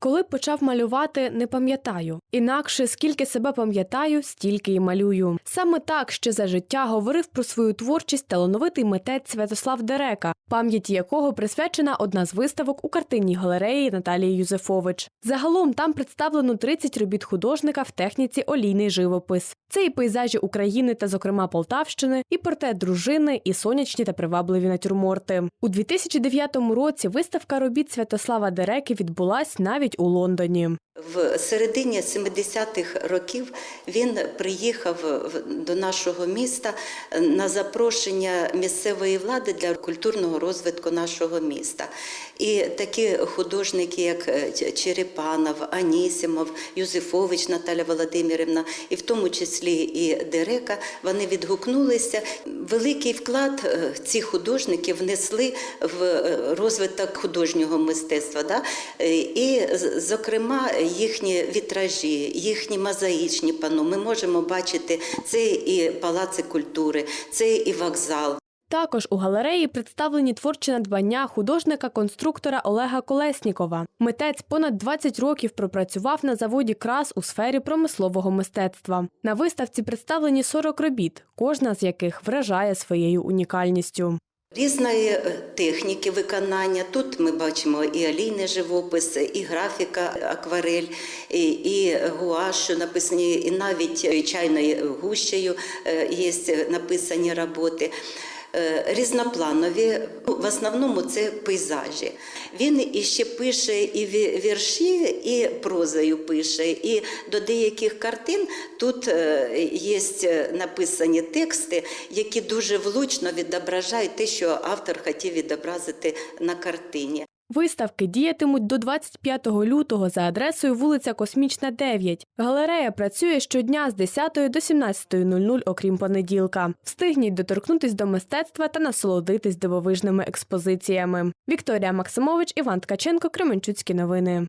Коли почав малювати, не пам'ятаю. Інакше скільки себе пам'ятаю, стільки і малюю. Саме так ще за життя говорив про свою творчість талановитий митець Святослав Дерека, пам'яті якого присвячена одна з виставок у картинній галереї Наталії Юзефович. Загалом там представлено 30 робіт художника в техніці олійний живопис. Це і пейзажі України та, зокрема, Полтавщини, і портрет дружини, і сонячні та привабливі натюрморти. У 2009 році виставка робіт Святослава Дереки відбулась навіть у Лондоні. В середині 70-х років він приїхав до нашого міста на запрошення місцевої влади для культурного розвитку нашого міста. І такі художники, як е, Черепанов, Анісімов, Юзефович Наталя Володимирівна, і в тому числі і Дерека, вони відгукнулися. Великий вклад е, ці художники внесли в е, розвиток художнього мистецтва. Да? Е, І, зокрема, їхні вітражі, їхні мозаїчні пано. Ми можемо бачити це і палаци культури, це і вокзал. Також у галереї представлені творчі надбання художника-конструктора Олега Колеснікова. Митець понад 20 років пропрацював на заводі крас у сфері промислового мистецтва. На виставці представлені 40 робіт, кожна з яких вражає своєю унікальністю. Різної е, техніки виконання. Тут ми бачимо і олійний живопис, і графіка, акварель, і, і гуаш, що написані, і навіть чайною гущею е, є написані роботи. Е, Різнопланові, Ну, в основному це пейзажі. Він іще пише і ві- вірші, і прозою пише. І до деяких картин тут е, є написані тексти, які дуже влучно відображають те, що автор хотів відобразити на картині. Виставки діятимуть до 25 лютого за адресою вулиця Космічна, 9. Галерея працює щодня з 10 до 17.00, окрім понеділка. Встигніть доторкнутись до мистецтва та насолодитись дивовижними експозиціями. Вікторія Максимович, Іван Ткаченко, Кременчуцькі новини.